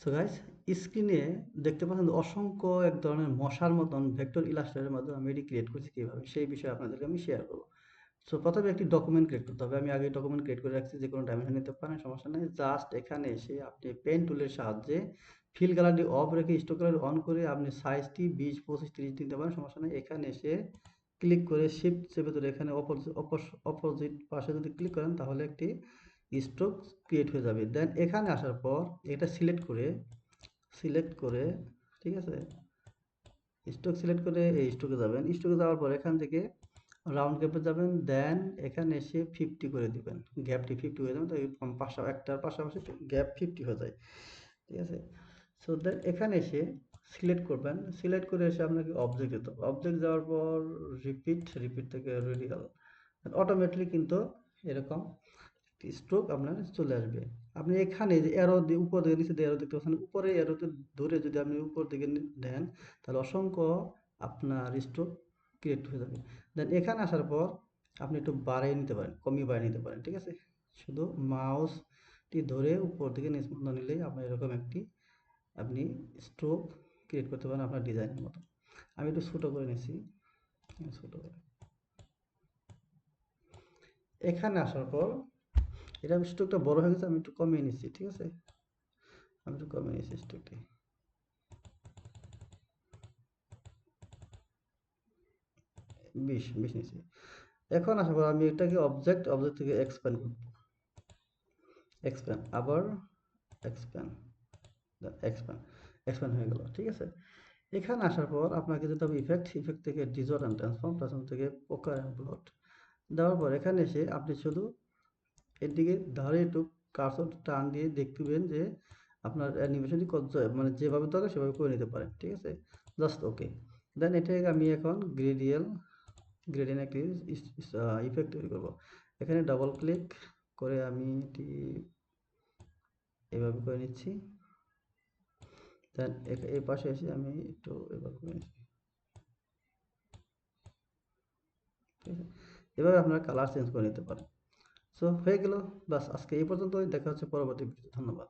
So guys স্ক্রিনে দেখতে পাচ্ছেন অসংখ্য এক ধরনের মশার মতন ভেক্টর ইলাস্ট্রেটের মাধ্যমে আমি এটি ক্রিয়েট করছি কীভাবে, সেই বিষয়ে আপনাদেরকে আমি শেয়ার করব। সো প্রথমে একটি ডকুমেন্ট ক্রিয়েট করতে হবে। আমি আগে ডকুমেন্ট ক্রিয়েট করে রাখছি যে কোনো ডাইমেনশন নিতে পারেন, সমস্যা নেই। জাস্ট এখানে এসে আপনি পেন টুলের সাহায্যে ফিল কালারটি অফ রেখে স্টোক কালার অন করে আপনি সাইজটি বিশ, পঁচিশ, তিরিশ দিতে পারেন, সমস্যা নেই। এখানে এসে ক্লিক করে শিফট চেপে ধরে এখানে অপোজিট পাশে যদি ক্লিক করেন তাহলে একটি স্ট্রোক ক্রিয়েট হয়ে যাবে। দেন এখানে আসার পর এটা সিলেক্ট করে সিলেক্ট করে, ঠিক আছে? স্ট্রোক সিলেক্ট করে এই স্ট্রোকে যাবেন। স্ট্রোকে যাওয়ার পর এখান থেকে রাউন্ড গ্যাপে যাবেন। দেন এখানে এসে ফিফটি করে দিবেন। গ্যাপটি ফিফটি হয়ে যাবে তো পাশা একটার পাশাপাশি গ্যাপ ফিফটি হয়ে যায়। ঠিক আছে? সো দেন এখানে এসে সিলেক্ট করবেন। সিলেক্ট করে এসে আপনাকে অবজেক্ট দিতে হবে। অবজেক্ট যাওয়ার পর রিপিট রিপিট থেকে রেডিয়াল অটোমেটিক কিন্তু এরকম স্ট্রোক আপনার চলে আসবে। আপনি এখানে যে এরো দিয়ে উপর দিকে নিচে দিয়ে এরো দেখতে পাচ্ছেন, উপরে এরোতে ধরে যদি আপনি উপর দিকে দেন, তাহলে অসংখ্য আপনার স্ট্রোক ক্রিয়েট হয়ে যাবে। দেন এখানে আসার পর আপনি একটু বাড়িয়ে নিতে পারেন, কমিয়ে বাড়িয়ে নিতে পারেন, ঠিক আছে? শুধু মাউসটি ধরে উপর দিকে নিচ নিলেই আপনার এরকম একটি আপনি স্ট্রোক ক্রিয়েট করতে পারেন আপনার ডিজাইনের মতো। আমি একটু ছোটো করে নিয়েছি, ছোটো করে। এখানে আসার পর এটা স্ট্রোকটা বড় হয়ে গেছে, আমি একটু কমিয়ে নিচ্ছি, ঠিক আছে? আমি একটু কমিয়ে নিচ্ছি স্ট্রোকটি বিশ বিশ নিচ্ছি। এখন আসার পর আমি এটাকে অবজেক্ট অবজেক্ট থেকে এক্সপ্যান্ড করব। এক্সপ্যান্ড আবার এক্সপ্যান্ড এক্সপ্যান্ড এক্সপ্যান্ড হয়ে গেল, ঠিক আছে? এখানে আসার পর আপনাকে যেতে হবে ইফেক্ট ইফেক্ট থেকে ডিজট অ্যান্ড ট্রান্সফর্ম ট্রান্সফর্ম থেকে পোকার অ্যান্ড ব্লট দেওয়ার পর এখানে এসে আপনি শুধু এর দিকে ধারে একটু কার্সর টান দিয়ে দেখবেন যে আপনার অ্যানিমেশনটি কত মানে যেভাবে দরকার সেভাবে করে নিতে পারেন, ঠিক আছে? Just okay. দেন এটাকে আমি এখন গ্রেডিয়াল গ্রেডিয়েন্ট একটি ইফেক্ট তৈরি করব। এখানে ডাবল ক্লিক করে আমি এটি এভাবে করে নিচ্ছি। দেন এই পাশে এসে আমি একটু এভাবে করে নিচ্ছি। ঠিক আছে? এভাবে আপনারা কালার চেঞ্জ করে নিতে পারেন। সো হয়ে গেল। বাস আজকে এই পর্যন্তই। দেখা হচ্ছে পরবর্তী ভিডিও ধন্যবাদ।